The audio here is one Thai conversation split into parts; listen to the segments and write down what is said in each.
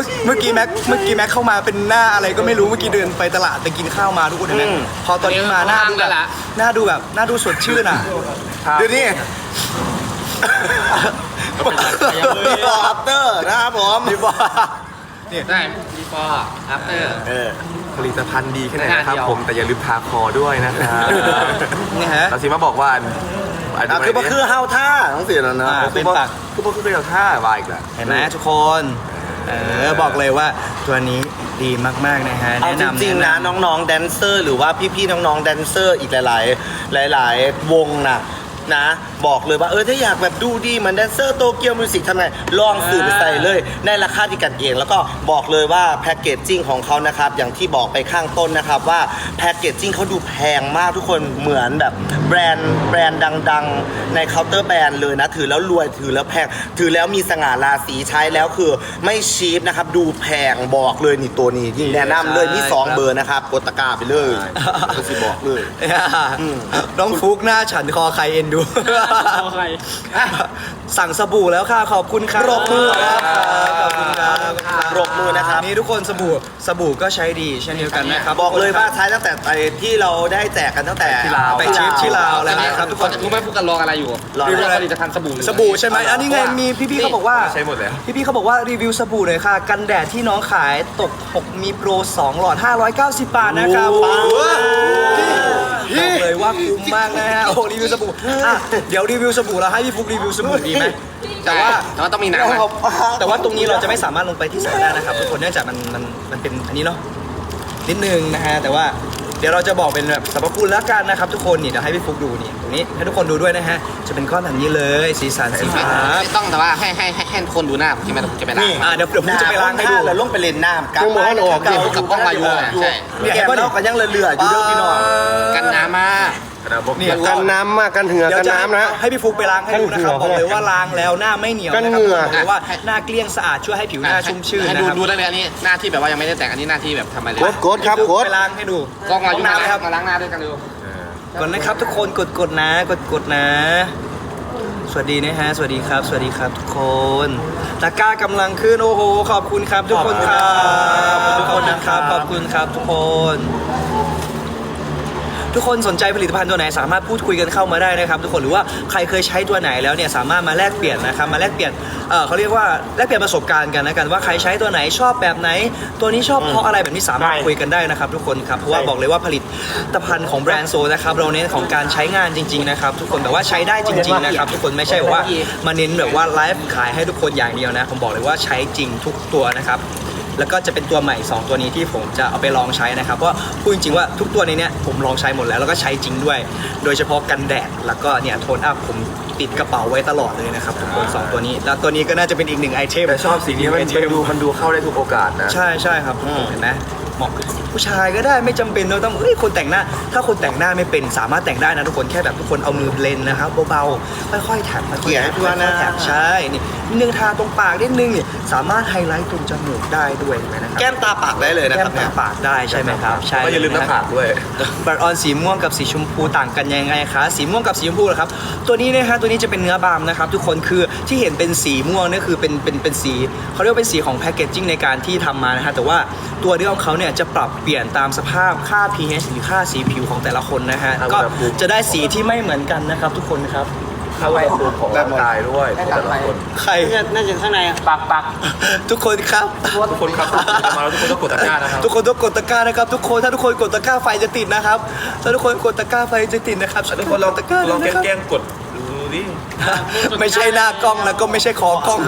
มื่อเมื่อกี้แม็กเมื่อกี้แม็กเข้ามาเป็นหน้าอะไรก็ไม่รู้เมื่อกี้เดินไปตลาดไปกินข้าวมาทุกคนเห็นไหมอืม พอตอนนี้มาหน้าดูแล้แบบวล่ะหน้าดูแบบหน้าดูสดชื่นอะดูนี่อัปเตอร์นะครับผม พี่บอกได้ before after เออ ผลิตภัณฑ์ดีแค่ไหนนะครับ หน้าเดียว ผมแต่อย่าลืมทาคอด้วยนะครับนี่ฮะ เราสิมาบอกว่าอันอันอะคือมันคือเฮาท่าต้องเสียแล้วนะอ่าคือว่าคือว่าคือเป็นท่าว่าอีกแล้วเห็นไหมทุกคน เออบอกเลยว่าตัวนี้ดีมากๆนะฮะเอาแนะจนำริงๆนะแน้องๆแดนเซอร์ หรือว่าพี่ๆน้องๆแดนเซอร์อีกหลายๆ หลาย ๆ วงน่ะ นะ บอกเลยว่าเออถ้าอยากแบบดูดีเหมือนแดนเซอร์โตเกียวมิวสิกทำไงลองสื่อไปใส่เลยในราคาที่กันเอง แล้วก็บอกเลยว่าแพ็กเกจจิ้งของเขานะครับอย่างที่บอกไปข้างต้นนะครับว่าแพ็กเกจจิ้งเขาดูแพงมากทุกคนเหมือนแบบแบรนด์แบรนด์ดัง ๆ ในเคาน์เตอร์แบรนด์เลยนะถือแล้วรวยถือแล้วแพงถือแล้วมีสง่าราศีใช้แล้วคือไม่ชีพนะครับดูแพงบอกเลยนี่ตัวนี้ที่แนะนำเลยมีสองเบอร์นะครับกดตะกร้าไปเลยก็สิบอกเลยอืมน้องฟุกหน้าฉันคอใครเอ็นดูใคร สั่งสบู่แล้วค่ะ ขอบคุณครับปรบมือครับขอบคุณครับปรบมือนะครับ นี่ทุกคนสบู่สบู่ก็ใช้ดีเช่นเดียวกันนะครับ บอกเลยว่าใช้ตั้งแต่ไปที่เราได้แจกกันตั้งแต่ที่ลาว ไปทริปที่ลาวแล้วนะครับทุกคน รู้ไหมพวกกันรออะไรอยู่รออะไรรีวิวผลิตภัณฑ์สบู่สบู่ใช่ไหมอันนี้ไงมีพี่ๆเขาบอกว่าใช้หมดแล้ว พี่ๆเขาบอกว่ารีวิวสบู่หน่อยค่ะ กันแดดที่น้องขายตก6มีโปร2หลอด 590 บาทนะครับโอ้บอกเลยว่าคุ้มมากนะฮะ โอ้รีวิวสบู่อะเดี๋ยวรีวิวสบู่แล้วให้พี่ฟุกรีวิวสบู่ดีไหมแต่ว่า แต่ว่าต้องมีน้ำนะแต่ว่าตรงนี้เราจะไม่สามารถลงไปที่สระได้นะครับทุกคนเนื่องจากมันมันมันเป็นอันนี้เนาะนิดนึงนะฮะแต่ว่าเดี๋ยวเราจะบอกเป็นแบบสรรพคุณแล้วกันนะครับ ทุกคนนี่เดี๋ยวให้พี่ฟุกดูนี่ตรงนี้ให้ทุกคนดูด้วยนะฮะจะเป็นก้อนแบบนี้เลยสีสันสีฟ้าไม่ต้องแต่ว่าให้ให้ให้ให้คนดูหน้าผมใช่ไหมผมจะไปล้างนี่อะเดี๋ยวเดี๋ยวผมจะไปล้างให้ดูแล้วลงไปเล่นน้ำกลับยังบอกว่าออก เก่ากับกล้องวายุอะใช่เนี่ยแก้มเราก็ยังเหลือๆอยู่เด้อพี่น้องกันน้ำมา เนี่ยกันน้ำมากกันเหงื่อเดี๋ยวกันจะน้ำนะ ให้พี่ฟุกไปล้างให้ดูนะครับกันเหงื่อบอกเลยว่าล้างแล้วหน้าไม่เหนียวกันนะคเหงื่รับอบอกเลยว่าหน้าเกลี้ยงสะอาดช่วยให้ผิวหน้าชุ่มชื่นให้นะดูครับดูได้เลยอันนี้หน้าที่แบบว่ายังไม่ได้แต่งอันนี้หน้าที่แบบทำอะไรเลยกดกดครับกดไปล้างให้ดูกล้องวายุห้มาน้ำแล้วครับมาล้างหน้าด้วยกันเร็วก่อนนะครับทุกคนกดกดนะกดกดนะ สวัสดีนะฮะ สวัสดีครับ สวัสดีครับทุกคนตะกร้ากำลังขึ้นโอ้โห ขอบคุณครับทุกคนครับขอบคุณทุกคนนะครับขอบคุณครับทุกคน ทุกคนสนใจผลิตภัณฑ์ตัวไหนสามารถพูดคุยกันเข้ามาได้นะครับทุกคนหรือว่าใครเคยใช้ตัวไหนแล้วเนี่ยสามารถมาแลกเปลี่ยนนะครับมาแลกเปลี่ยนเออเขาเรียกว่าแลกเปลี่ยนประสบการณ์กันนะกันว่าใครใช้ตัวไหนชอบแบบไหน ตัวนี้ชอบเพราะอะไรแบบนี้สามารถใช่คุยกันได้นะครับ ทุกคนครับเพราะว่าบอกเลยว่าผลิตภัณฑ์ของแบรนด์โซนะครับเราเน้นของการใช้งานจริง ๆนะครับ ทุกคนแบบว่าใช้ได้จริงๆนะครับทุกคนไม่ใช่แบบว่ามาเน้นแบบว่าไลฟ์ขายให้ทุกคนอย่างเดียวนะผมบอกเลยว่าใช้จริงทุกตัวนะครับ แล้วก็จะเป็นตัวใหม่ 2 ตัวนี้ที่ผมจะเอาไปลองใช้นะครับเพราะพูดจริงๆว่าทุกตัวในเนี้ยผมลองใช้หมดแล้วแล้วก็ใช้จริงด้วย โดยเฉพาะกันแดดแล้วก็เนี่ยโทนอัพผมติดกระเป๋าไว้ตลอดเลยนะครับทุกคนสองตัวนี้ แล้วตัวนี้ก็น่าจะเป็นอีกหนึ่งไอเทมแต่ชอบสีนี้มันไอเทมันดูมันดูเข้าได้ทุกโอกาสนะ ใช่ใช่ครับเห็นไหมเหมาะกับ ผู้ชายก็ได้ไม่จำเป็นเราต้องเอ้ยคนแต่งหน้า ถ้าคนแต่งหน้าไม่เป็นสามารถแต่งได้นะทุกคนแค่แบบทุกคนเอามือเบลนนะครับเบาๆค่อยๆแถบค่อยๆเกลี่ยให้ทั่วหน้าค่อยๆแถบใช่นี่นิดนึงทาตรงปากนิดนึงนี่สามารถไฮไลท์ตรงจมูกได้ด้วยเห็นไหมนะครับแก้มตาปากได้เลยนะแก้คมรับเนี่ตายปากได้ใช่ไหมครับใช่ก็อย่าลืมหน้าผากด้วยบัตรออนสีม่วงกับสีชมพูต่างกันยังไงคะสีม่วงกับสีชมพูเหรอครับตัวนี้นะฮะตัวนี้จะเป็นเนื้อบามนะครับทุกคนคือที่เห็นเป็นสีม่วงเนี่ยคือเป็นเป็นเป็นสีเขาเรียกว่าเป็นสีของแพคเกจจิ้งในการที่ทำมานะฮะแต่ว่า ตัวเนื้อของเขาเนี่ยจะปรับเปลี่ยนตามสภาพค่า pH หรือค่าสีผิวของแต่ละคนนะฮะ ครับก็อุณหภูมิจะได้สีที่ไม่เหมือนกันนะครับทุกคนครับเข้าไปภูมิของร่างกายด้วยของแต่ละคนใคร น่าจะข้างในปากปาก ทุกคนครับ ทุกคนครับมาแล้วทุกคนต้องกดตะกร้านะครับ ทุกคนต้องกดตะกร้านะครับ ทุกคนถ้าทุกคนกดตะกร้าไฟจะติดนะครับ ถ้าทุกคนกดตะกร้าไฟจะติดนะครับทุกคนลองตะกร้าลองนะครับแกล้งๆกดดูดิไม่ใช่หน้ากล้องแล้วก็ไม่ใช่คอกล้อง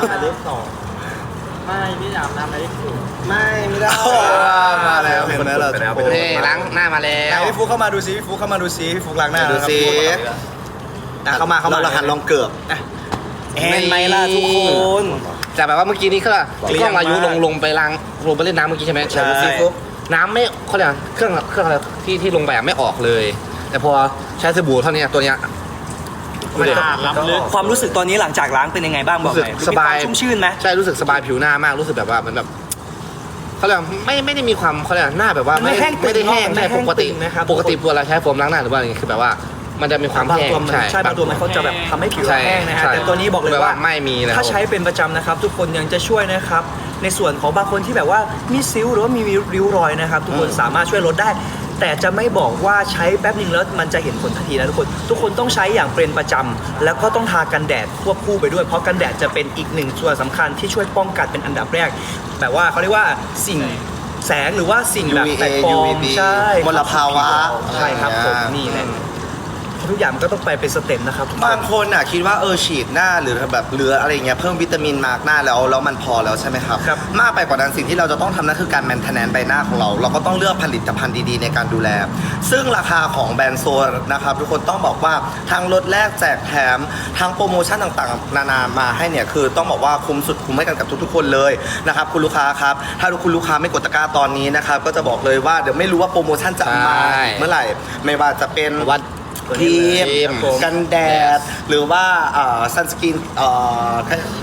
ไม่ไม่อยากทำอะไรไม่ไม่ได้โอ้ มาแล้วเห็นไหมล่ะทุกคนนี่ล้างหน้ามาแล้ไหนว พี่ฟุกเข้ามาดูซิพี่ฟุกเข้ามาดูซิพี่ฟุกล้างหน้าดูสิอะเข้ามาเข้ามาเราหันลองเกือบเห็นไหมล่ะทุกคนแต่แบบว่าเมื่อกี้นี้เครื่องเกลี้กยล้งองวายุมากลงลงไปล้างลงไปเล่นน้ำเมื่อกี้ใช่ไหมใช่แต่ว่าน้ำไม่เขาเรียกอะไรเครื่องเครื่องอะไรที่ที่ลงไปอะไม่ออกเลย แต่พอใช้สบู่เท่านี้ตัวเนี้ย มันจะความรู้สึกตอนนี้หลังจากล้างเป็นยังไงบ้างบอกหน่อยรู้สึกสบาย มีควมชุ่มชื่นไหม ใช่รู้สึกสบายผิวหน้ามากรู้สึกแบบว่ามันแบบ เขาเรียกว่าไม่ไม่ได้มีความเขาเรียกว่าหน้าแบบว่ามันไม่แห้งตึงไม่ได้แห้งมันไม่ใช่แห้ปงกติตึงนะครับปกติเวลาใช้โฟมล้างหน้าหรือว่าอะไรอย่างเงี้ยคือแบบว่ามันจะมีความบางแห้งตัวมันใช่ใช่บางตัวมันเขาจะแบบทำให้ผิวเราใช่แห้งนะฮะใช่แต่ตัวนี้บอกเลยแบบว่าว่าไม่มีแล้วถ้าใช้เป็นประจำนะครับ ทุกคนยังจะช่วยนะครับ ในส่วนของบางคนที่แบบว่ามีซิวหรือว่ามีริ้วรอยนะครับ ทุกคนสามารถช่วยลดได้ แต่จะไม่บอกว่าใช้แป๊บนึงแล้วมันจะเห็นผลทันทีนะทุกคน ทุกคนต้องใช้อย่างเป็นประจำแล้วก็ต้องทากันแดดควบคู่ไปด้วย เพราะกันแดดจะเป็นอีกหนึ่งส่วนสำคัญที่ช่วยป้องกันเป็นอันดับแรกแบบว่าเขาเรียกว่าสิ่งแสงหรือว่าสิ่งแบบ UVA แปลกปลอม UVB ใช่มลภาวะใช่ครับผมอะไรอย่างเงี้ยนี่แหละ ทุกอย่างมันก็ต้องไปเป็นสเต็ปนะครับทุกคบางคนอะคิดว่าเออฉีดหน้าหรือแบบเหลืออะไรเงี้ยเพิ่มวิตามินมากหน้าแล้วแล้วมันพอแล้วใช่ไหมครับครับ มากไปกว่านั้นสิ่งที่เราจะต้องทำนั่นคือการแมนเทนแนนใบหน้าของเรา เราก็ต้องเลือกผลิตภัณฑ์ดีๆ ในการดูแล ซึ่งราคาของแบรนด์โซนนะครับทุกคนต้องบอกว่าทางลดแลกแจกแถมทางโปรโมชั่นต่างๆ นานามาให้เนี่ยคือต้องบอกว่าคุ้มสุดคุ้มให้กันกับทุกๆ คนเลยนะครับคุณลูกค้าครับถ้าคุณลูกค้าไม่กดตะกร้าตอนนี้นะครับก็จะบอกเลยว่าเดี๋ยวไม่รู้ว่าโปรโมชั่นจะมาใช่ เมื่อไหร่ไม่ว่าจะเป็น วั ดครีมครีมกันแดด หรือว่าซันสกิน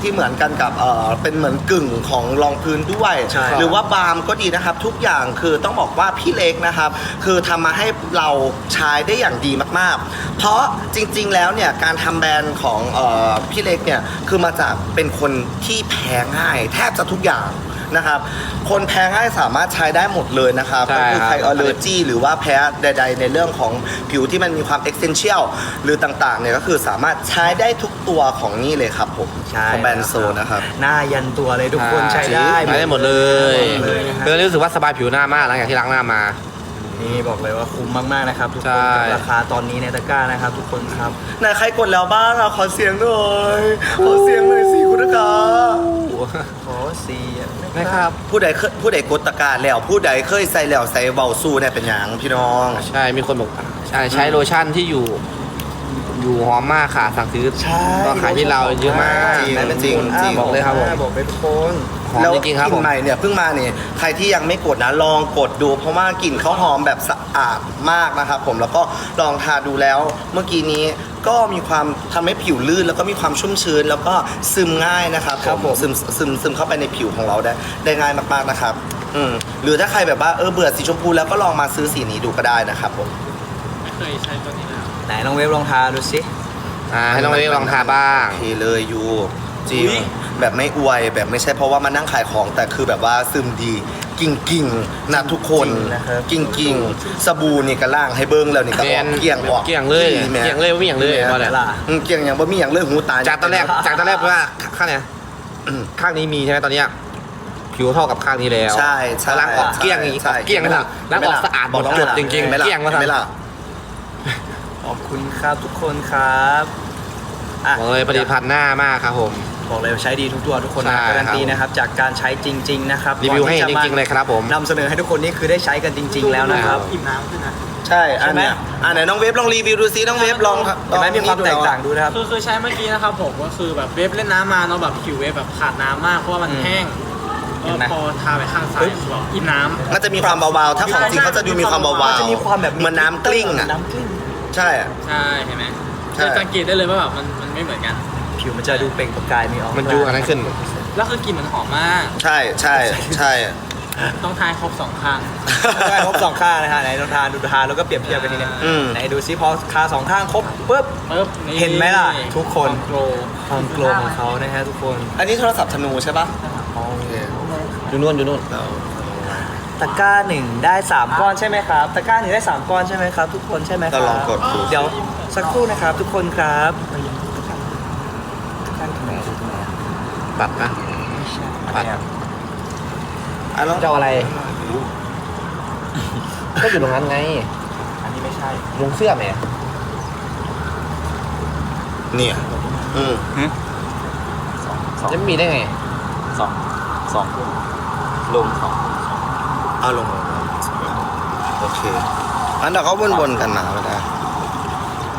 ที่เหมือนกันกับเอ่อเป็นเหมือนกึ่งของรองพื้นด้วย ใช่หรือว่าบาล์มก็ดีนะครับ ทุกอย่างคือต้องบอกว่าพี่เล็กนะครับ คือทำมาให้เราใช้ได้อย่างดีมากๆ เพราะจริงๆแล้วเนี่ยการทำแบรนด์ของเออพี่เล็กเนี่ยคือมาจากเป็นคนที่แพ้ง่าย แทบจะทุกอย่าง นะครับ คนแพ้ง่ายสามารถใช้ได้หมดเลยนะครับใช่ก็คือครับใครอ l เลอร์จีหรือว่าแพ้ใด ๆ ในเรื่องของผิวที่มันมีความเอ็กเซนเชียลหรือต่างๆเนี่ยก็คือสามารถใช้ได้ทุกตัวของนี่เลยครับผมใช่ของแบรนด์โซนะครับ หน้ายันตัวเลยทุกคนใช้ได้ ใช้ได้หมดเลยหมดเลยนะคคือรับรู้สึกว่าสบายผิวหน้ามากหลังจากที่ล้างหน้ามา นี่บอกเลยว่าคุ้มมากๆนะครับทุกใช่คนกับราคาตอนนี้ในตะกร้านะครับ ทุกคนครับไหนใครกดแล้วบ้างอะขอเสียงหน่อยขอเสียงหน่อยสิคุณลูกค้าขอเสียงนะครับผู้ใดเคยผู้ใดกดตะกร้ารแล้ว ผู้ใดเคยใส่แล้วใส่เบาสู้เนี่ยเป็นหยังพี่น้องใช่ มีคนบอกใช่ใช้โลชั่นที่อยู่ อยู่หอมมากค่ะสั่งซื้อใช่ก็ขายที่เราเยอะมาก จริงไหนเป็นจริงคนจริง บอกเลยครับผม บอกเลยทุกคน หอมแล้วจริงๆครับกผลิ่นม ใหม่เนี่ยเพิ่งมาเนี่ยใครที่ยังไม่กดนะลองกดดู เพราะว่ากลิ่นเขาหอมแบบสะอาดมากนะครับผมแล้วก็ลองทาดูแล้ว เมื่อกี้นี้ก็มีความทำให้ผิวลื่น แล้วก็มีความชุ่มชื้น แล้วก็ซึมง่ายนะครับครับผม ซึมซึมซึมเข้าไปในผิวของเราได้ได้ง่ายมากๆนะครับอืมหรือถ้าใครแบบว่าเออเบื่อสีชมพูแล้วก็ลองมาซื้อสีนี้ดูก็ได้นะครับผมเคยใช้ตัวนี้แล้วไหนน้องเวฟลองทาดูสิ อ่าให้น้องเล็กลองทาบ้าง โอเคเลยยู จริงแบบไม่อวยแบบไม่ใช่เพราะว่ามานั่งขายของแต่คือแบบว่าซึมดีกิ่งกิ่งๆนะทุกคนจริงนะครับ กิ่งกิ่งๆสบู่นี่ก็ล่างให้เบิ้งแล้วนี่ก็ออกเกลี่ยงออกเกลี่ยงเลยแม่เกลี่ยงเลยไม่มีอย่างเลยแม่ว่าเนี่ยล่ะอืมเกลี่ยงอย่างบ่มีอย่างเลยหูตาจากตอนแรกจากตอนแรกว่าข้างเนี้ยข้างนี้มีใช่ไหมตอนเนี้ยผิวเท่ากับข้างนี้แล้วใช่ใช่ล้างออกเกลี้ยงอย่างงี้ใช่เกลี้ยงไม่ล่ะล้างออกสะอาดหมดบกจดจริงๆไม่ล่ะเกลี้ยงมาไม่ล่ะขอบคุณครับทุกคนครับ อะบอกเลยผลิตภัณฑ์หน้ามากครับผม บอกเลยว่าใช้ดีทุกตัวทุกคนใช่นะการันตีครับนะครับจากการใช้จริง ๆ นะครับรีวิวให้ก่อนจที่ะริงๆเลยครับผม นำเสนอให้ทุกคนนี่คือได้ใช้กันจริง ๆ แล้วนะครับ อิ่มน้ำขึ้นนะ ใช่อันใช่ไหมเนี้ยอ่าไหนน้องเวฟลองรีวิวดูซิน้องเวฟลองเห็นไหมมีความแตกต่างดูนะครับ คือคือใช้เมื่อกี้นะครับผมก็คือแบบเวฟเล่นน้ำมาเนาะแบบผิวเวฟแบบขาดน้ำมากเพราะว่ามันอืมแห้งเห็นไหมก็พอทาไปข้างซ้ายคือแบบอิ่มน้ำ มันจะมีความเบาๆ ถ้าของจริงเขาจะดูมีความเบามันจะมีความแบบเหมือนน้ำกลิ้งอะ น้ำกลิ้ง ใช่อะ ใช่เห็นไหมใช่จะสังเกตได้เลยว่าแบบมันมันไม่เหมือนกัน ผิวมันจะดูเปล่งประกายมีออกมันดูอันนั้นขึ้น แล้วคือกลิ่นมันหอมมาก ใช่ใช่ใช่ ต้องทายครบสองข้าง ใช่ครบสองข้างนะฮะไหนลองทานดูทานแล้วก็เปรียบเทียบกันทีนึงอืม ไหนดูซิพอทาสองข้างครบปุ๊บ ปึ๊บนี่เห็นไหมล่ะทุกคน โกรความโกลว์ของเขานะฮะทุกคนอันนี้โทรศัพท์ธนูใช่ปะอยู่นู่นอยู่นู่น ตะกร้าหนึ่งได้สามก้อนใช่ไหมครับ ตะกร้าหนึ่งได้สามก้อนใช่ไหมครับ ทุกคนใช่ไหมคก็รับลองกดดู เดี๋ยวสักครู่นะครับ ทุกคนครับตะกร้าตรงไหนตรงไหนปัดนะปัด อะลองเจ้าอะไร ก็อยู่ตรงนั้นไงอันนี้ไม่ใช่ ลงเสื้อแหมเนี่ยอืมจะไม่มีได้ไงสองสองลงสอง เอาลงมาโอเคอันเดี๋ยวเขาวนๆกันนะไม่ได้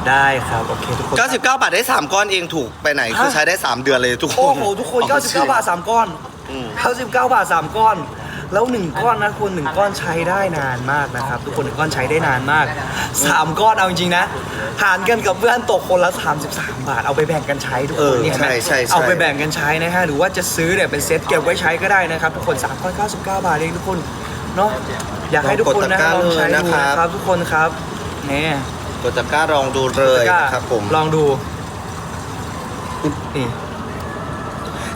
ได้ครับโอเคทุกคน 99 บาทได้ 3 ก้อนเองถูกไปไหน คือฮะ ใช้ได้ 3 เดือนเลยทุกคนโอ้โหทุกคน 99 บาทสามก้อน อืม99 บาทสามก้อน แล้วหนึ่งก้อนนะคุณหนึ่งก้อนใช้ได้นานมากนะครับ ทุกคนหนึ่งก้อนใช้ได้นานมากสามก้อนเอาจริงๆนะ หารกันกับเพื่อนตกคนละ 33 บาท เอาไปแบ่งกันใช้ทุกเอคนอนี่เห็นไหมใช่ใช่ใช่เอาไปแบ่งกันใช้นะฮะหรือว่าจะซื้อเนี่ยเป็นเซ็ตเก็บไว้ใช้ก็ได้นะครับทุกคน3ก้อน99 บาทเองทุกคน เนาะอยากให้ทุกคนนะฮะลองใช้ดูนะครับทุกคนครับเนี่ยกดตะกร้าลองดูเลยนะครับผมลองดูนี่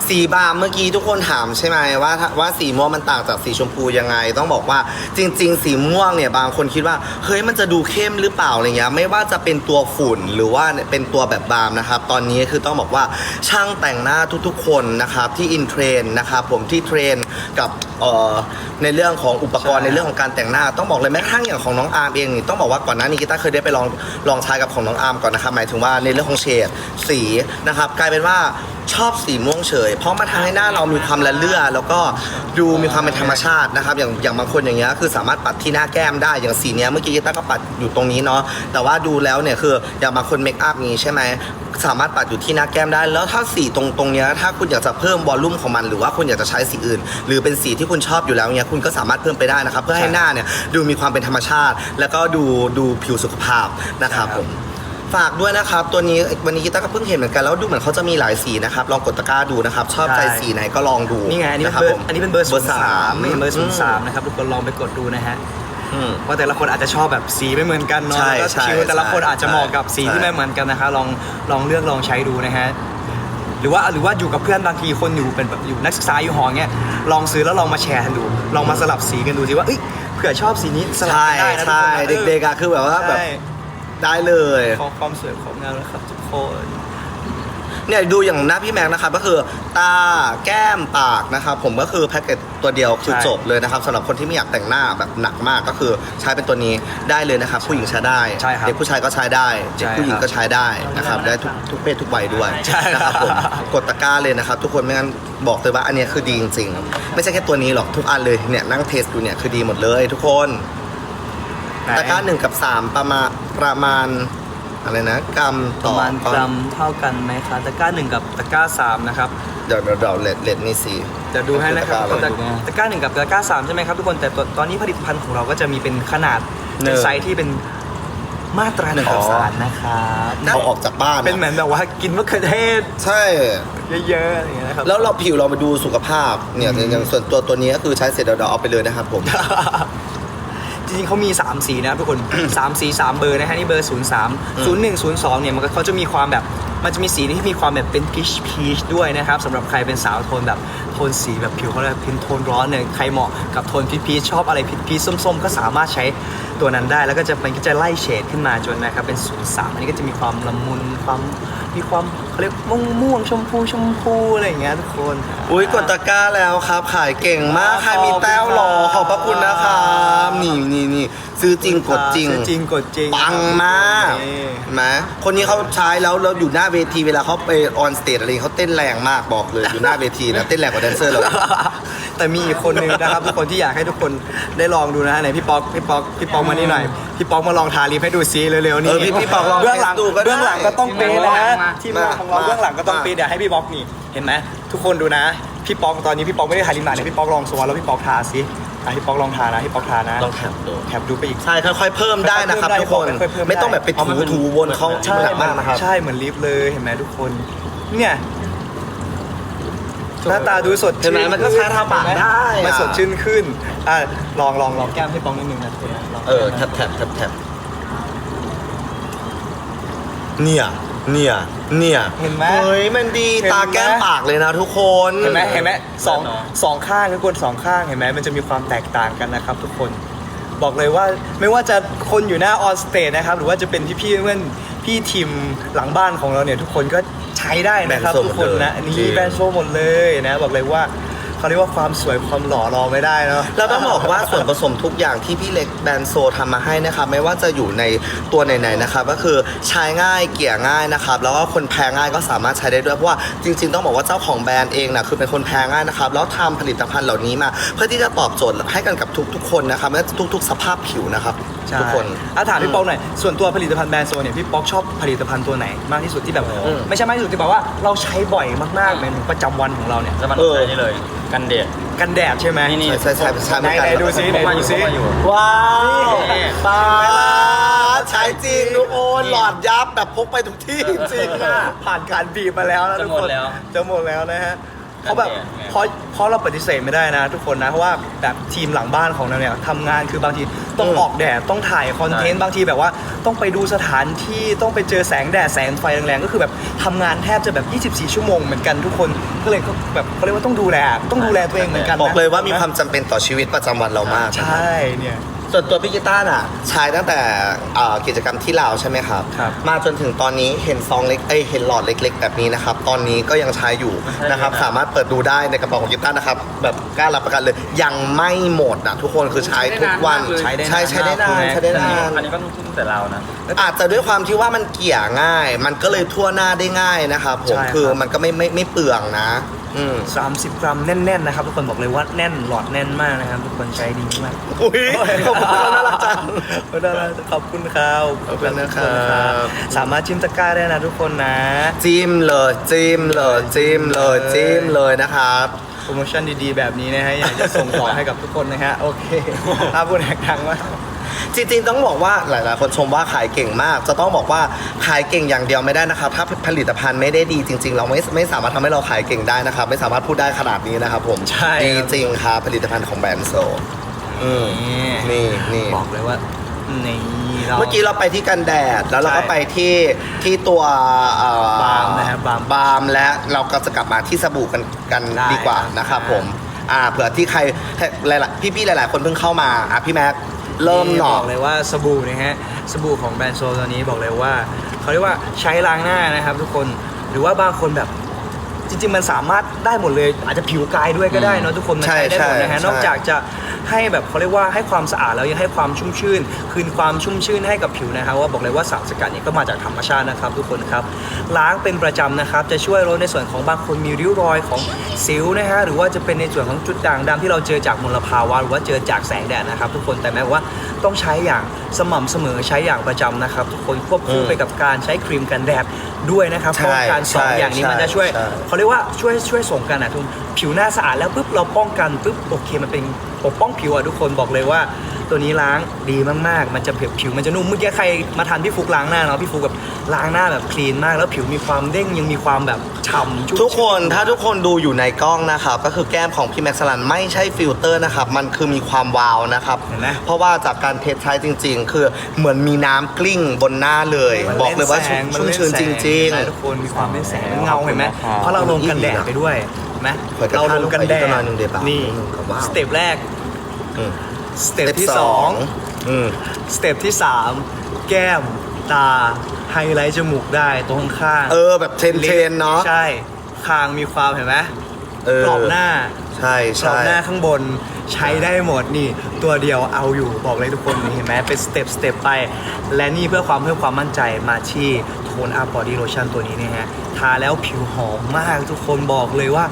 สีบาล์มเมื่อกี้ทุกคนถามใช่ไหมว่าว่าสีม่วงมันต่างจากสีชมพูยังไง ต้องบอกว่าจริง ๆ สีม่วงเนี่ยบางคนคิดว่าเฮ้ยมันจะดูเข้มหรือเปล่าอะไรเงี้ยไม่ว่าจะเป็นตัวฝุ่นหรือว่าเป็นตัวแบบบาล์มนะครับตอนนี้คือต้องบอกว่าช่างแต่งหน้าทุกๆ คนนะครับที่อินเทรนนะครับผมที่เทรนกับเอ่อในเรื่องของอุปกรณ์ใช่ในเรื่องของการแต่งหน้า ต้องบอกเลยแม้กระทั่งอย่างของน้องอาร์มเองนี่ต้องบอกว่าก่อนหน้านี้กีตาร์เคยได้ไปลองลองใช้กับของน้องอาร์มก่อนนะครับหมายถึงว่าในเรื่องของเฉดสีนะครับกลายเป็นว่าชอบสีม่วงเฉย เพราะมันทำให้หน้าเรามีความละเลื่อ แล้วก็ดูมีความเป็นธรรมชาตินะครับอย่างอย่างบางคนอย่างเงี้ยคือสามารถปัดที่หน้าแก้มได้อย่างสีเนี้ยเมื่อกี้กีต้าก็ปัดอยู่ตรงนี้เนาะแต่ว่าดูแล้วเนี่ยคืออย่างบางคนเมคอัพนี้ใช่ไหมสามารถปัดอยู่ที่หน้าแก้มได้ แล้วถ้าสีตรงตรงเนี้ยถ้าคุณอยากจะเพิ่มวอลลุ่มของมันหรือว่าคุณอยากจะใช้สีอื่น หรือเป็นสีที่คุณชอบอยู่แล้วเนี่ยคุณก็สามารถเพิ่มไปได้นะครับเพื่อให้หน้าเนี่ยดูมีความเป็นธรรมชาติ แล้วก็ดูดูผิวสุขภาพนะครับผม ฝากด้วยนะครับ ตัวนี้วันนี้กีตาร์ก็เพิ่งเห็นเหมือนกันแล้วดูเหมือนเขาจะมีหลายสีนะครับลองกดตะกร้าดูนะครับ ชอบใจใช่สีไหนก็ลองดูนี่ไงอันนี้นะเป็นครับเบอผมร์อันนี้เป็นเบอร์ศูนย์สามไม่ใช่เบอร์ศูนย์สามอืนะครับทุกคนลองไปกดดูนะฮะอืมว่าแต่ละคนอาจจะชอบแบบสีไม่เหมือนกันเนาะใช่แล้วก็ใช่คิวแต่ละคนอาจจะเหมาะกับสีใช่ที่ไม่เหมือนกันนะคะลองลองเลือกลองใช้ดูนะฮะหรือว่าหรือว่าอยู่กับเพื่อนบางทีคนอยู่เป็นแบบอยู่นักศึกษาอยู่หอเงี้ยลองซื้อแล้วลองมาแชร์กันดู ลองมาสลับสีกันดูสิว่าเอ้ยเผื่อชอบสีนี้สลับใช่กันได้นะใช่ทุกคนนะเด็กๆอะคือแบบว่าแบบใช่ ได้เลยของความสวยของงามนะครับทุกคนเนี่ยดูอย่างหน้าพี่แม็กซ์นะครับก็คือตาแก้มปากนะครับผมก็คือแพ็กเกจตัวเดียวคือใช่จบเลยนะครับสำหรับคนที่ไม่อยากแต่งหน้าแบบหนักมากก็คือใช้เป็นตัวนี้ได้เลยนะครับ ผู้หญิงใช้ได้ใช่ครับเด็กผู้ชายก็ใช้ได้เด็กผู้หญิงใช่ครับก็ใช้ได้นะครับได้ทุกทุกเพศทุกวัยด้วยใช่นะครับผมกดตะกร้าเลยนะครับ ทุกคนไม่งั้นบอกเลยว่าอันเนี้ยคือดีจริงๆไม่ใช่แค่ตัวนี้หรอกทุกอันเลยเนี่ยนั่งเทสดูเนี่ยคือดีหมดเลยทุกคน ตะกร้าหนึ่งกับสามประมาณประมาณอะไรนะกรัมปต่อระมาณกรัมเท่ากันไหมคะตะกร้าหนึ่งกับตะกร้าสามนะครับเดี๋ยวเดี๋ยวเดี๋ยวเลดเลดนี่สิจะดูให้นะครับตะกร้าอะไรตะตะกร้าหนึ่งกับตะกร้าสามใช่ไหมครับทุกคนแต่ตัวตอนนี้ผลิตภัณฑ์ของเราก็จะมีเป็นขนาดหนึ่เป็นงไซส์ที่เป็นมาตรฐานหนึ่งข่าวอ๋อสารนะครับเอาออกจากบ้านเป็นเหมือนแบบว่ากินมะเขือเทศใช่ เยอะๆอะไรอย่างเงี้ยนะครับ แล้วเราผิวเรามาดูสุขภาพเนี่ยอย่างส่วนตัวตัวนี้ก็คือใช้เสร็จเดี๋ยวเราเอาไปเลยนะครับผมจ ริงๆเขามี 3 สีนะครับทุกคน 3 สี 3 เบอร์นะฮะนี่เบอร์ 0 3 0 1 0 2เนี่ยมันก็เขาจะมีความแบบ มันจะมีสีที่มีความแบบเป็นพีชพีชด้วยนะครับสำหรับใครเป็นสาวโทนแบบโทนสีแบบผิวเขาเรียกเป็นโทนร้อนเนี่ยใครเหมาะกับโทนพีชพีชชอบอะไรพีชพีชส้ม ๆ ก็สามารถใช้ตัวนั้นได้ แล้วก็จะมันก็จะไล่เฉดขึ้นมาจนนะครับเป็น0 3อันนี้ก็จะมีความละมุนความมีความเขาเรียกม่วงม่วงๆชมพูชมพูอะไรอย่างเงี้ยทุกคนอุ้ยกดตะกร้าแล้วครับ ขายเก่งมากใครมีแต้วหรอขอบพระคุณนะครับนี่นี่นี่ซื้อจริงกดจริงซื้อจริงกดจริงปังมากนี่เห็นไหมคนนี้เขาใช้แล้วเราอยู่หน้าเวทีเวลาเขาไปออนสเตจอะไรเขาเต้นแรงมากบอกเลยอยู่หน้าเวทีนะเต้นแรงกว่าแดนเซอร์เรา แต่มีอีกคนนึงนะครับ ทุกคนที่อยากให้ทุกคนได้ลองดูนะฮะไหนพี่ป๊อกพี่ป๊อกพี่ป๊อกมานี่หน่อยพี่ป๊อกมาลองทาลิปให้ดูซิเร็วๆนี่เออพี่พี่ป๊อกลองเบื้องหลังเทสดูก็ได้เบื้องหลังก็ต้องเป๊ะนะฮะมาทีมงานของเรามา เบื้องหลังก็ต้องมาเป๊ะเดี๋ยวให้พี่ป๊อกนี่เห็นไหมทุกคนดูนะ พี่ป๊อกตอนนี้พี่ป๊อกไม่ได้ทาลิปหนาเนี่ยพี่ป๊อกลองสวอนแล้วพี่ป๊อกทาซิ อะพี่ป๊อกลองทานะพี่ป๊อกทานะลองแถบดูแถบดูไปอีก ใช่ค่อยๆเพิ่มได้นะครับค่อยๆทุกคนเพิ่มได้ไม่ต้องแบบไปเอาถูมันเป็นถูวนเขาใช่หนักมากนะครับ ใช่เหมือนลิฟต์เลยเห็นไหมทุกคน เนี่ย หน้าตาดูสดเห็นไหมมันก็ใช้ทาปากได้อะ มันสดชื่นขึ้นอะลองลองลองแก้มให้ปองนิดนึงนะทุกคนลองเออแถบแถบแถบแถบเนี่ย เนี่ย เนี่ยเห็นไหมเฮ้ยมันดีเห็นไหม ตาแก้มปากเลยนะทุกคนเห็นไหมเห็นไหมสองสองข้างทุกคนสองข้างเห็นไหมมันจะมีความแตกต่างกันนะครับทุกคนบอกเลยว่าไม่ว่าจะคนอยู่หน้าออนสเตจนะครับหรือว่าจะเป็นพี่พี่ๆเพื่อนพี่ทีมหลังบ้านของเราเนี่ยทุกคนก็ใช้ได้นะครับแบรนด์โซทุกคนนะหมดเลยอันนี้แบรนด์โชว์หมดเลยนะบอกเลยว่า เขาเรียกว่าความสวยความหล่อรอไม่ได้เนาะเราต้องบอกว่าส่วนผสมทุกอย่างที่พี่เล็กแบรนด์โซทำมาให้นะครับไม่ว่าจะอยู่ในตัวไหนๆนะครับก็คือใช้ง่ายเกลี่ยง่ายนะครับแล้วก็คนแพ้ง่ายก็สามารถใช้ได้ด้วยเพราะว่าจริง ๆ ต้องบอกว่าเจ้าของแบรนด์เองนะคือเป็นคนแพ้ง่ายนะครับแล้วทำผลิตภัณฑ์เหล่านี้มา เพื่อที่จะตอบโจทย์ให้กันกับทุกๆ คนนะครับและทุก ๆ สภาพผิวนะครับใช่ทุกคน อะถามพี่ป๊อกหน่อย ส่วนตัวผลิตภัณฑ์แบรนด์โซเนี่ยพี่ป๊อกชอบผลิตภัณฑ์ตัวไหนมากที่สุดที่แบบ อืม ไม่ใช่มากที่สุดที่แบบว่าเราใช้บ่อยมากๆในประจำวันของเราเนี่ยจะมันเออ ใช้นี่เลยกันแดด กันแดดใช่ไหมนี่ใช่ใช่ใช่ใช่เหมือนกันไหนๆดูซิไหนดูซิว้าวนี่ปาดใช้จริงทุกคนหลอดยับแบบพกไปทุกที่จริงๆอะผ่านการบีบมาแล้วนะทุกคนจะหมดแล้ว จะหมดแล้วนะฮะ เพราะแบบเพราะเพราะเราปฏิเสธไม่ได้นะ ทุกคนนะเพราะว่าแบบทีมหลังบ้านของเราเนี่ยทำงานคือบางทีต้องอืมออกแดดต้องถ่ายคอนเทนต์บางทีแบบว่าต้องไปดูสถานที่ต้องไปเจอแสงแดดแสงไฟแรงๆก็คือแบบทำงานแทบจะแบบ 24 ชั่วโมงเหมือนกันทุกคนก็เลยก็แบบเขาเรียกว่าต้องดูแลต้องดูแลตัวเองเหมือนกันนะบอกเลยว่ามีความจำเป็นต่อชีวิตประจำวันเรามาก ใช่เนี่ย ส่วนตัวพี่กีต้าร์น่ะใช้ตั้งแต่เอ่อกิจกรรมที่ลาวใช่ไหมครับ ครับมาจนถึงตอนนี้เห็นซองเล็กเอ้ยเห็นหลอดเล็ก ๆ แบบนี้นะครับ ตอนนี้ก็ยังใช้อยู่นะครับ สามารถเปิดดูได้ในกระเป๋าของกีต้าร์นะครับ แบบกล้ารับประกันเลย ยังไม่หมดนะทุกคนคือใช้ทุกวันใช้ได้นานใช้ใช้ได้นานมากใช้ได้นาน อันนี้ก็นุ่มแต่เรานะ อาจจะด้วยความที่ว่ามันเกลี่ยง่าย มันก็เลยทั่วหน้าได้ง่ายนะครับผมใช่ครับ คือมันก็ไม่ไม่ไม่เปลืองนะ อืม30 กรัมแน่นๆนะครับทุกคนบอกเลยว่าแน่นหลอดแน่นมากนะครับทุกคนใช้ดีมากอุ้ยขอบคุณครับน่ารักจังน่ารักขอบคุณครับขอบคุณนะครับสามารถจิ้มตะกร้าได้นะทุกคนนะ จิ้มเลยจิ้มเลยจิ้มเลยจิ้มเลยนะครับโปรโมชั่นดีๆ แบบนี้นะฮะอยากจะส่งต่อให้กับทุกคนนะฮะโอเคถ้าพูดแหกทางว่า จริงๆต้องบอกว่าหลายๆคนชมว่าขายเก่งมาก จะต้องบอกว่าขายเก่งอย่างเดียวไม่ได้นะครับ ถ้าผลิตภัณฑ์ไม่ได้ดีจริง ๆ เราไม่ไม่สามารถทำให้เราขายเก่งได้นะครับ ไม่สามารถพูดได้ขนาดนี้นะครับผมใช่ดีจริงครับผลิตภัณฑ์ของแบรนด์โซอืมนี่นี่บอกเลยว่านี่เรา เมื่อกี้เราไปที่กันแดดแล้วเราก็ใช่ไปที่ที่ตัวเอ่อบาล์มนะครับบาล์มบาล์มและเราก็จะกลับมาที่สบู่กันกันได้ดีกว่าครับ นะครับผมอ่าเผื่อที่ใครหลายๆพี่ๆหลาย ๆ คนเพิ่งเข้ามาอะพี่แม็ก เริ่มหน่บออกเลยว่าสบู่นะฮะสบู่ของแบรนด์โซตัวนี้บอกเลยว่าเขาเรียกว่าใช้ล้างหน้านะครับทุกคนหรือว่าบางคนแบบ ริง ๆ มันสามารถได้หมดเลย อาจจะผิวกายด้วยก็ได้เนอะทุกคนมันใช่ใช้ได้หมดนะฮะใช่นอกจากจะให้แบบเขาเรียกว่าให้ความสะอาดแล้วยังให้ความชุ่มชื่น คืนความชุ่มชื่นให้กับผิวนะครับว่าบอกเลยว่าสารสกัดเนี่ยก็มาจากธรรมชาตินะครับ ทุกคนครับล้างเป็นประจำนะครับ จะช่วยลดในส่วนของบางคนมีริ้วรอยของสิวนะฮะหรือว่าจะเป็นในส่วนของจุดด่างดำที่เราเจอจากมลภาวะหรือว่าเจอจากแสงแดดนะครับ ทุกคนแต่แม้ว่าต้องใช้อย่างสม่ำเสมอใช้อย่างประจำนะครับ ทุกคนควบคู่ไปกับการใช้ครีมกันแดดด้วยนะครับใช่ป้องกันสองใช่อย่างนี้มันจะใช่ช่วยใช่ เขาเรียกว่าช่วยช่วยส่งกันอะทุกผิวหน้าสะอาดแล้วปุ๊บเราป้องกันปุ๊บโอเคมันเป็นปกป้องผิวอะทุกคนบอกเลยว่า ตัวนี้ล้างดีมากๆ มันจะผิวผิวมันจะนุ่ม เมื่อกี้ใครมาทานพี่ฟุกล้างหน้าเนาะพี่ฟุกแบบล้างหน้าแบบคลีนมาก แล้วผิวมีความเด้งยังมีความแบบฉ่ำชุ่มทุกคนถ้าทุกคนดูอยู่ในกล้องนะครับ ก็คือแก้มของพี่แม็กซ์สลันไม่ใช่ฟิลเตอร์นะครับ มันคือมีความวาวนะครับ เห็นไหม เพราะว่าจากการเทสใช้จริง ๆ คือเหมือนมีน้ำกลิ้งบนหน้าเลยมันบอกเลยว่าแสชุ่งมมันชุ่มเล่นชื้นแสจงริง ใช่ทุกคนมีความเป็นแสงเงาเห็นไหมเพราะเราลงกันแดดไปด้วยเห็นไหมเปิดกระเราทะลงกันแดลงไปอีกประมาดณหนึ่งเดี๋ยวเปล่านี่ว้าว สเต็ปแรก ๆอืม สเต็ปที่สองอืมสเต็ปที่3แก้มตาไฮไลท์จมูกได้ตรงข้างเออแบบเทรนเทรนๆเนาะใช่คางมีความเห็นไหมเออกรอบหน้าใช่กรอใช่บหน้าข้างบน ใช้ได้หมดนี่ตัวเดียวเอาอยู่บอกเลยทุกคนนี่เห็นไหมเป็นสเต็ปสเต็ปไป และนี่เพื่อความเพิ่มความมั่นใจมาที่โทนอัพบอดี้โลชั่นตัวนี้เนี่ยฮะทาแล้วผิวหอมมากทุกคนบอกเลยว่า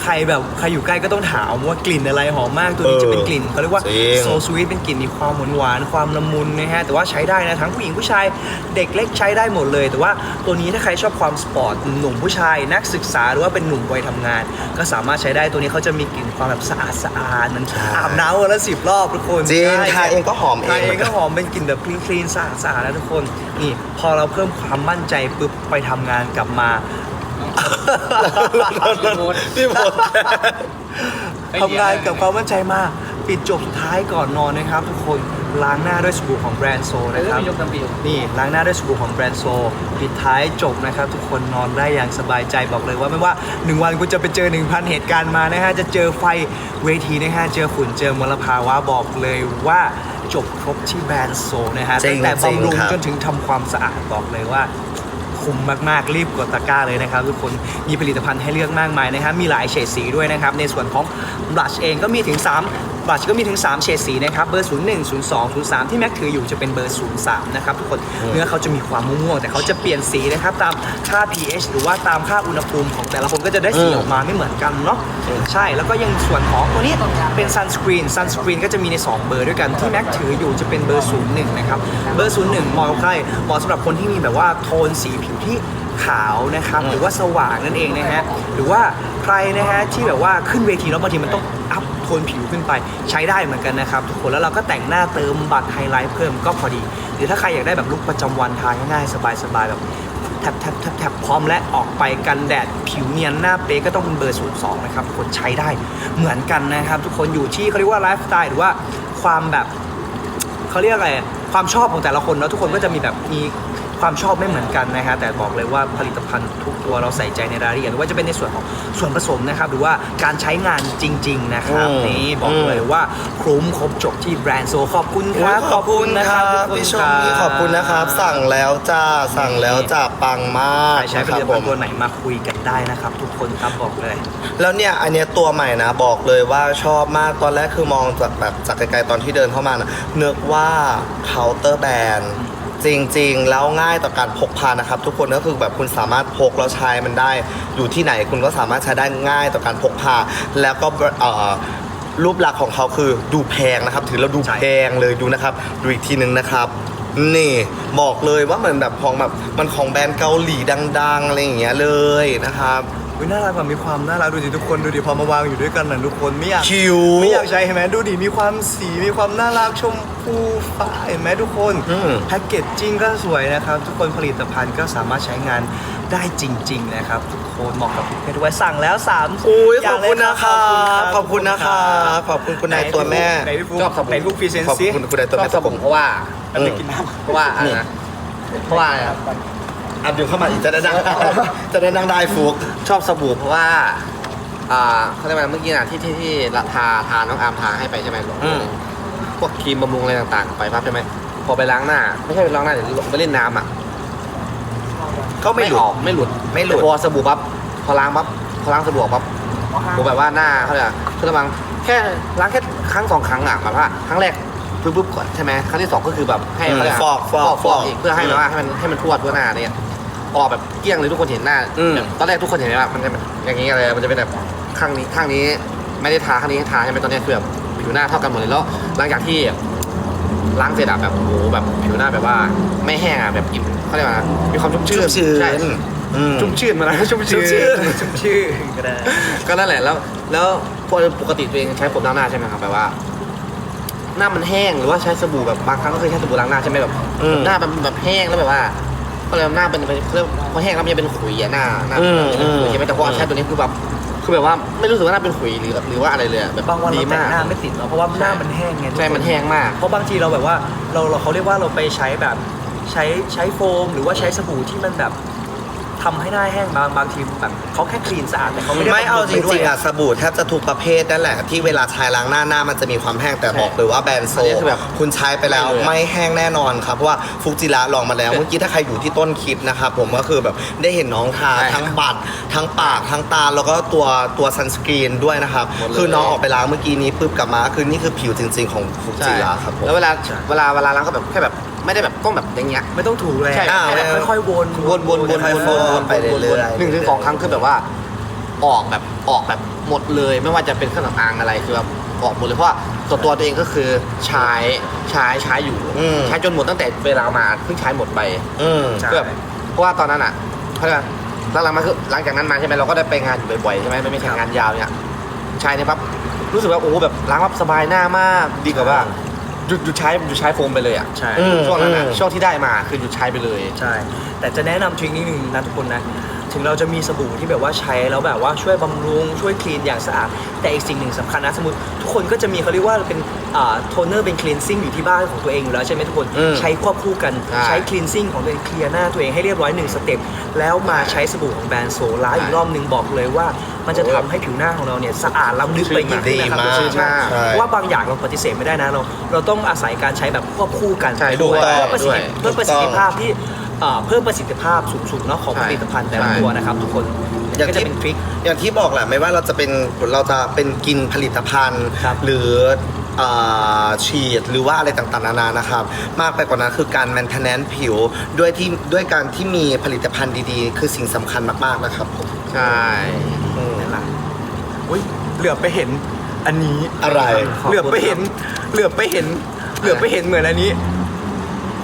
ใครแบบใครอยู่ใกล้ก็ต้องถามว่ากลิ่นอะไรหอมมากตัวนี้จะเป็นกลิ่นเขาเรียกว่าจริงโซสวีทเป็นกลิ่นมีความหวานหวานๆความละมุนนะฮะแต่ว่าใช้ได้นะทั้งผู้หญิงผู้ชายเด็กเล็กใช้ได้หมดเลย แต่ว่าตัวนี้ถ้าใครชอบความสปอร์ตหนุ่มผู้ชายนักศึกษาหรือว่าเป็นหนุ่มวัยทำงาน ก็สามารถใช้ได้ตัวนี้เขาจะมีกลิ่นความแบบสะอาดสะอาดมันใช่อาบน้ำวันละสิบรอบทุกคนจริงใช่ทาเองก็หอมเอง ทาเองก็หอมเป็นกลิ่นแบบคลีนคลีนสะอาดสะอาดแล้วทุกคนนี่พอเราเพิ่มความมั่นใจปุ๊บไปทำงานกลับมา พี่พลทำงานกับความมั่นใจมาก ปิดจบสุดท้ายก่อนนอนนะครับทุกคน ล้างหน้าด้วยสบู่ของแบรนด์โซนะครับยกน้ำปิวนี่ล้างหน้าด้วยสบู่ของแบรนด์โซปิดท้ายจบนะครับ ทุกคนนอนได้อย่างสบายใจบอกเลยว่าไม่ว่า 1 วันคุณจะไปเจอ 1,000 เหตุการณ์มานะฮะจะเจอไฟเวทีนะฮะเจอฝุ่นเจอมลภาวะบอกเลยว่าจบครบที่แบรนด์โซนะฮะจริตั้งงแต่จริงบำรุงครับ จนถึงทำความสะอาดบอกเลยว่า คุ้มมาก ๆ รีบกดตะกร้าเลยนะครับ ทุกคนมีผลิตภัณฑ์ให้เลือกมากมายนะครับ มีหลายเฉดสีด้วยนะครับ ในส่วนของบลัชเองก็มีถึง 3 บลัชก็มีถึง 3 เฉดสีนะครับเบอร์ 01 02 03 ที่แม็กถืออยู่จะเป็นเบอร์ 03 นะครับทุกคนเนื้อเขาจะมีความม่วงๆแต่เขาจะเปลี่ยนสีนะครับตามค่า pH หรือว่าตามค่าอุณหภูมิของแต่ละคนก็จะได้สีออกมาไม่เหมือนกันเนาะใช่แล้วก็ยังส่วนของตัวนี้เป็นซันสกรีนซันสกรีนก็จะมีใน 2 เบอร์ด้วยกันที่แม็กถืออยู่จะเป็นเบอร์ 01 นะครับเบอร์ 01เหมาะกับใครเหมาะสำหรับคนที่มีแบบว่าโทนสีผิวที่ขาวนะครับหรือว่าสว่างนั่นเองนะฮะหรือว่าใครนะฮะที่แบบว่าขึ้นเวทีแล้วบางทีมันต้องอัพ โทนผิวขึ้นไปใช้ได้เหมือนกันนะครับทุกคนแล้วเราก็แต่งหน้าเติมบัตรไฮไลท์เพิ่มก็พอดี หรือถ้าใครอยากได้แบบลุคประจำวันทาง่ายๆสบายๆแบบแทบแทบแทบแทบพร้อมและออกไปกันแดดผิวเนียนหน้าเป๊ก็ต้องเป็นเบอร์02นะครับทุกคนใช้ได้เหมือนกันนะครับ ทุกคนอยู่ที่เขาเรียกว่าไลฟ์สไตล์หรือว่าความแบบเขาเรียกอะไรความชอบของแต่ละคนเนาะทุกคนก็จะมีแบบมี ความชอบไม่เหมือนกันนะฮะแต่บอกเลยว่าผลิตภัณฑ์ทุกตัวเราใส่ใจในรายละเอียดไม่ว่าจะเป็นในส่วนของส่วนผสมนะครับหรือว่าการใช้งานจริง ๆ นะครับอืมนี่บอกเลยว่าคุ้มครบจบที่แบรนด์โซขอบคุณครับขอบคุณนะครับทุกนพี่ชมนี่ขอบคุณนะครับ สั่งแล้วจ้า สั่งแล้วจ้า ปังมากใครใช้ผนะคลิรับตผภัณมฑ์ตัวไหนมาคุยกันได้นะครับ ทุกคนครับบอกเลย แล้วเนี่ย อันเนี้ยตัวใหม่นะ บอกเลยว่าชอบมาก ตอนแรกคือมองจากแบบจากไกลๆตอนที่เดินเข้ามานะนึกว่าเคาน์เตอร์แบรนด์ จริงๆ แล้วง่ายต่อการพกพานะครับ ทุกคนก็คือแบบคุณสามารถพกแล้วใช้มันได้อยู่ที่ไหนคุณก็สามารถใช้ได้ง่ายต่อการพกพา แล้วก็เอ่อรูปลักษณ์ของเขาคือดูแพงนะครับ ถือแล้วดูแพงเลยดูนะครับ ดูอีกทีนึงนะครับ นี่บอกเลยว่าเหมือนแบบของแบบมันของแบรนด์เกาหลีดัง ๆอะไรอย่างเงี้ยเลยนะครับ อุ๊ยน่ารักแบบมีความน่ารักดูดิทุกคนดูดิพอมาวางอยู่ด้วยกันนะทุกคนไม่อยากคิว ไม่อยากใช้เห็นไหมดูดิมีความสีมีความน่ารักชมพูฟ้าเห็นไหมทุกคนอืม แพ็กเกจจิ้งก็สวยนะครับ ทุกคนผลิตภัณฑ์ก็สามารถใช้งานได้จริง ๆ นะครับ ทุกคนเหมาะกับทุกเพศทุกวัยสั่งแล้ว3ามอุ้ยอขย่าอบงเลยคุณนะครับ ขอบคุณนะครับ ขอบคุณคุณนายตัวแม่ ไหนพี่ฟุ๊กชอบสบู่ไหนพี่ฟุ๊กพรีเซนขอบต์ซิคุณคุณนายตัวชอแม่บสบู่เพราะว่า อันนี้กินน้ำ เพราะว่าอะไรนะเพราะว่าอะไรครับ อันเดียวเข้ามาอีกจะได้นั่งจะได้นั่งได้ฟุกชอบสบู่เพราะว่าอ่าเขาเรียกว่าอะไรเมื่อกี้นะที่ที่ที่ละทาทาน้องอาร์มทาให้ไปใช่ไหมอืม พวกครีมบำรุงอะไรต่างๆ ไปปั๊บใช่ไหมพอไปล้างหน้า ไม่ใช่ไปล้างหน้าเดี๋ยวไปเล่นน้ำอะก็ไม่หลุอดอกไม่หลุดไม่หลุด แต่พอสบู่ปั๊บพอล้างปั๊บพอล้างสบู่ออกปั๊บ ผมแบบว่าหน้าเขาเรียกอะไรคือระวังแค่ล้างแค่ครั้งสองครั้งอะแบบว่าครั้งแรกปุ๊บปุ๊บก่อนใช่ไหมครั้งที่สองก็คือแบบให้เขาเรียกฟอกฟอกฟอกอีกเพื่อให้แบบว่าให้มันให้มันทั่วทั่วหน้าเนี่ย ออกแบบเกลี้ยงเลยทุกคนเห็นหน้าอืม แบบตอนแรกทุกคนเห็นไหมว่ามันจะเป็นอย่างนี้อะไรมันจะเป็นแบบข้างนี้ข้างนี้ไม่ได้ทาข้างนี้ทาใช่ไหมตอนนี้คือแบบผิวหน้าเท่ากันหมดเลยแล้วหลังจากที่ล้างเสร็จอะแบบโอ้โหแบบผิวหน้าแบบว่า ไม่แห้งอะแบบอิ่มเขาเรียกว่าอะไรนะมีความชุ่มชื่นชุ่มชื้นใช่อืม ชุ่มชื่นมาแล้วชุ่มชื่นชุ่มชื่นก็ได้ ก็นั่นแหละแล้ว แล้วพอปกติตัวเองใช้ผมล้างหน้าใช่ไหมครับแบบว่า หน้ามันแห้งหรือว่าใช้สบู่แบบบางครั้งก็เคยใช้สบู่ล้างหน้าใช่ไหมแบบอืม หน้ามันแบบแห้งแล้วแบบว่า ก็เลยหน้าเป็นเป็นเขาเรียกพอแห้งแล้วมันจะเป็นขุยอะหน้าหน้าอืมจะเป็นขุยอืมใช่ไหมแต่พอใช้ตัวนี้คือแบบคือแบบว่าไม่รู้สึกว่าหน้าเป็นขุยหรือหรือว่าอะไรเลยอะแบบบางวันดีเราแต่มางกหน้าไม่ติดเนาะเพราะว่าหน้ามันแห้งไงทุกใช่คมันแห้งมาก เพราะบางทีเราแบบว่าเราเราเขาเรียกว่าเราไปใช้แบบใช้ใช้โฟม หรือว่าใช้สบู่ที่มันแบบ ทำให้หน้าแห้งบางบางทีแบบเขาแค่คลีนสะอาดแต่เขาไม่ได้ไม่เอาจบำไปด้วริยงๆอะสบู่แทบจะทุกประเภทนั่นแหละ ที่เวลาใช้ล้างหน้าหน้ามันจะมีความแห้งแต่บอกเลยว่าแบรนด์โซอันนี้คือแบบคุณใช้ไปแล้วไม่เลยอะไม่แห้งแน่นอนครับเพราะว่าฟุกจิระลองมาแล้วใช่เมื่อกี้ถ้าใครอยู่ที่ต้นคลิปนะครับผมก็คือแบบได้เห็นน้องทาใช่ทั้งบัตรทั้งปากทั้งตาแล้วก็ตัวตัวซันสกรีนด้วยนะครับหมดเลย คือน้องออกไปล้างเมื่อกี้นี้ปุ๊บกลับมาคือนี่คือผิวจริง ๆของฟุกจิระครับผม แล้วเวลาเวลาเวลาล้างก็แบบแค่แบบ ไม่ได้แบบต้องแบบอย่างเงี้ย ไม่ต้องถูแรงใช่แค่ค่อยๆวนวนวนวนค่อยๆวนวนไปเรื่อยๆหนึ่งถึงสองครั้งคือแบบว่า ออกแบบออกแบบหมดเลย ไม่ว่าจะเป็นเครื่องสำอางอะไรคือแบบออกหมดเลยเพราะว่าส่วนตัวตัวเองก็คือใช้ใช้ใช้อยู่อืม ใช้จนหมดตั้งแต่เวลามาเพิ่งใช้หมดไป อืม ใช่ คือแบบเพราะว่าตอนนั้นอะเขาเรียกว่าหลังๆมาคือหลังจากนั้นมาใช่ไหมเราก็ได้ไปงานอยู่บ่อยๆใช่ไหมไม่ไม่ใช่งานยาวเนี่ยใช้เนี่ยปั๊บรู้สึกว่าโอ้โหแบบล้างปั๊บสบายหน้ามากดีกว่าว่า หยุดหยุดใช้หยุดใช้โฟมไปเลยอะใช่อืมช่วงนั้นอะช่วงที่ได้มาคือหยุดใช้ไปเลย ใช่ แต่จะแนะนำทริคนิดนึงนะทุกคนนะ ถึงเราจะมีสบู่ที่แบบว่าใช้แล้วแบบว่าช่วยบำรุงช่วยคลีนอย่างสะอาด แต่อีกสิ่งหนึ่งสำคัญนะสมมติทุกคนก็จะมีเขาเรียกว่าเป็นโทนเนอร์เป็นคลีนซิ่งอยู่ที่บ้านของตัวเองอยู่แล้วใช่ไหมทุกคนอืมใช้ควบคู่กันใช่ใช้คลีนซิ่งของตัวเองเคลียร์หน้าตัวเองให้เรียบร้อยหนึ่งสเต็ปแล้วมาใช้สบู่ของแบรนด์โซล่าอีกรอบหนึ่งบอกเลยว่า มันจะทำให้ผิวหน้าของเราเนี่ยสะอาดล้ำลึกไปยิ่งขึ้นนะครับดีมากชื่นชาใช่ เพราะว่าบางอย่างเราปฏิเสธไม่ได้นะเรา เราต้องอาศัยการใช้แบบควบคู่กันใช่ด้วยด้วยเพื่อประสิทธิด้วยเพื่อประสิทธิภาพที่เอ่อเพิ่มประสิทธิภาพสูงสุดเนาะของใช่ผลิตภัณฑ์แต่ละใช่ตัวนะครับ ทุกคนอย่างก็จะที่เป็นทริค อย่างที่บอกแหละไม่ว่าเราจะเป็นเราจะเป็นกินผลิตภัณฑ์ ครับหรืออ่าฉีดหรือว่าอะไรต่างๆนานานะครับ มากไปกว่านั้นคือการ maintenance ผิวด้วยที่ด้วยการที่มีผลิตภัณฑ์ดีๆ คือสิ่งสำคัญมากๆนะครับผมใช่นั่นแหละอุ้ยเหลือบไปเห็นอันนี้อะไร เหลือบไปเห็น เหลือบไปเห็น เหลือบไปเห็นเหมือนอันนี้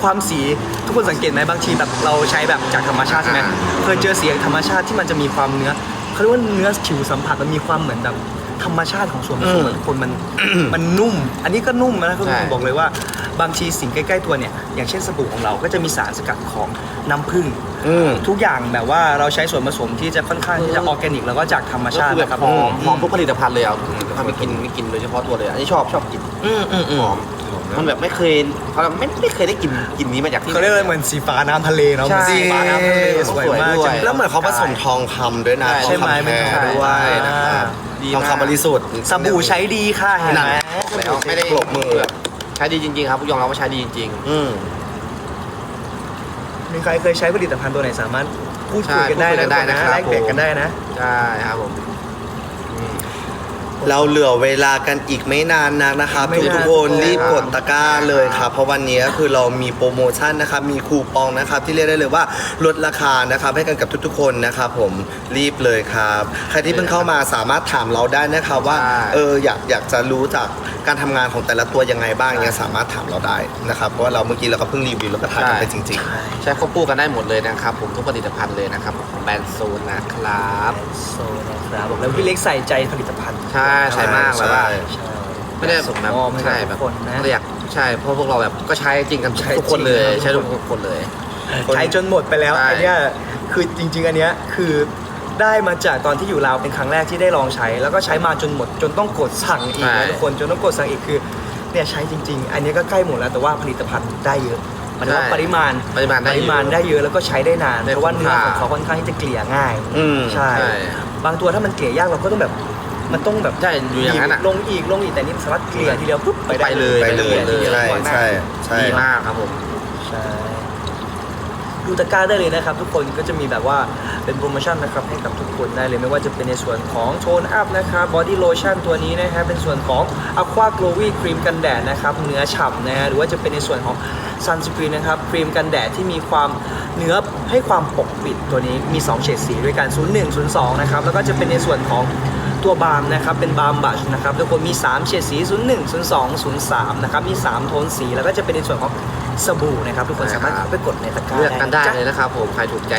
ความสีทุกคนสังเกตไหมบางทีแบบเราใช้แบบจากธรรมชาติใช่ไหมเคยเจอสีจากธรรมชาติที่มันจะมีความเนื้อเขาเรียกว่าเนื้อผิวสัมผัสมันมีความเหมือนแบบธรรมชาติของส่วนผสมอืมของคนมันมันนุ่ม อันนี้ก็นุ่มนะคือใช่ผมบอกเลยว่า บางทีสิ่งใกล้ๆตัวเนี่ย อย่างเช่นสบู่ของเราก็จะมีสารสกัดของน้ำผึ้งอืมทุกอย่างแบบว่าเราใช้ส่วนผสมที่จะค่อนข้างที่จะออร์แกนิก แล้วก็จากธรรมก็ชาติคือแบบนะครับหอมหอมทุกผลิตภัณฑ์เลยอะทำให้กินไม่กินโดยเฉพาะตัวเลยอันนี้ชอบชอบกินอืมอืมอืหมอม มันแบบไม่เคยเขาไม่ไม่เคยได้กินกินนี้มาจากที่เขาเรียกว่าเหมือนสีฟ้าน้ำทะเลเนาะใช่สีฟ้าน้ำทะเลสวยมากสวยด้วยจะแล้วเหมือนเขาผสมทองคำด้วยนะใช่ทองใช่ไหมคำเป็นแท้ทองด้วยคำนะครับดีทองมากคำบริสุทธิ์สบู่ใช้ดีค่ะเห็นไหมแล้วไม่ได้ปรบมือแบบใช้ดีจริงๆครับยอมรับว่าใช้ดีจริง อืม มีใครเคยใช้ผลิตภัณฑ์ตัวไหนสามารถพูดคุยกันได้ใช่พูดคุยกันได้นะนะครับแลกเปลี่ยนกันได้นะ ๆใช่ครับผมอืม เราเหลือเวลากันอีกไม่นานนักนะครับไม่ทุกนานทุกคนครับ รีบกดตะกร้าเลยครับเพราะวันนี้คือเรามีโปรโมชั่นนะครับมีคูปองนะครับที่เรียกได้เลยว่าลดราคานะครับให้กันกับทุกๆ คนนะครับผมรีบเลยครับใครที่เพิ่งเข้ามาสามารถถามเราได้นะครับว่าใช่ เอออยากอยากจะรู้จากการทำงานของแต่ละตัวยังไงบ้างเนี่ยสามารถถามเราได้นะครับเพราะว่าเราเมื่อกี้เราก็เพิ่งรีวิวแล้วก็ถ่ายกันไปจริงๆใช้ควบคู่กันได้หมดเลยนะครับผมทุกผลิตภัณฑ์เลยนะครับของแบรนด์โซนนะครับ โซนะครับบอกแล้วพี่เล็กใส่ใจผลิตภัณฑ์ ใช่ใช่มากเลยว่าใช่ไม่ได้ส่งแบบมอบให้ใช่กับแบทุบกคนนะเรียกใช่เพราะพวกเราแบบก็ใช้จริงกันใช้ทุกคนเลยจริงใช้ทุกคนเลย ใช้จนหมดไปแล้วใช่อันเนี้ยคือจริง ๆ อันเนี้ยคือได้มาจากตอนที่อยู่ลาวเป็นครั้งแรกที่ได้ลองใช้ แล้วก็ใช้มาจนหมด จนต้องกดสั่งอีกนะทุกคนจนต้องกดสั่งอีกคือเนี่ยใช้จริง ๆ อันนี้ก็ใกล้หมดแล้วแต่ว่าผลิตภัณฑ์ได้เยอะหมันว่าปริมาณปริมาณได้ปริมาณได้เยอะแล้วก็ใช้ได้นานได้เพราะว่าเนื้อของคุ้มค่าเขาค่อนข้างที่จะเกลี่ยง่ายอืมใช่ใช่ บางตัวถ้ามันเกลี่ยยากเราก็ต้องแบบ มันต้องแบบใช่อยู่อย่างนั้นอะลงอีกลงอีกแต่นี่สามารถเกลี่ยทีเดียวปุ๊บไปได้ไปเลยไปเลยทีดีวใช่ก่อนหน้าใช่ใช่ดีมากครับผม ใช่ ดูตะกร้าได้เลยนะครับ ทุกคนก็จะมีแบบว่าเป็นโปรโมชั่นนะครับให้กับทุกคนได้เลยไม่ว่าจะเป็นในส่วนของโทนอัพนะครับบอดี้โลชั่นตัวนี้นะฮะเป็นส่วนของ Aqua Glowy ครีมกันแดดนะครับเนื้อฉ่ำนะฮะหรือว่าจะเป็นในส่วนของ Sunscreen นะครับครีมกันแดดที่มีความเนื้อให้ความปกปิดตัวนี้มี 2 เฉดสีด้วยกัน 01 02 นะครับแล้วก็จะเป็นในส่วนของตัวบาล์มนะครับเป็นบาล์มบัชนะครับทุกคนมี 3 เฉดสี 01 02 03 นะครับมี 3 โทนสีแล้วก็จะเป็นในส่วนของ สบู่นะครับทุกคนสามารถเข้าไปกดในตะกร้าเลือกกันได้ะจ๊ะเลยนะครับผมใครถูกใจ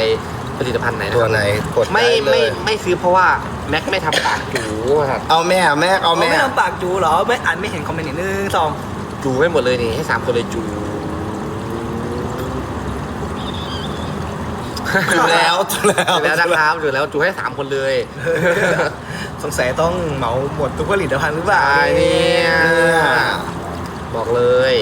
ผลิตภัณฑ์ไหนนะคตัรับวไหนกดไม่ได้เลไม่ยไม่ซื้อเพราะว่าแม็กไม่ทำปากจูครับเอาแม่แม่เอาเอาแม่ไม่ทำปากจูเหรอไม่อ่านไม่เห็นคอมเมนต์นิดนึงสองจูไม่หมดเลยนี่ให้สามคนเลยจู ถูกแล้วถูกแล้วจูแล้วนะครับจูแล้วจูให้สามคนเลยสงสัยต้องเหมาหมดทุกผลิตภัณฑ์หรือเปล่าใช่เนี่ยเนี่ยบอกเลย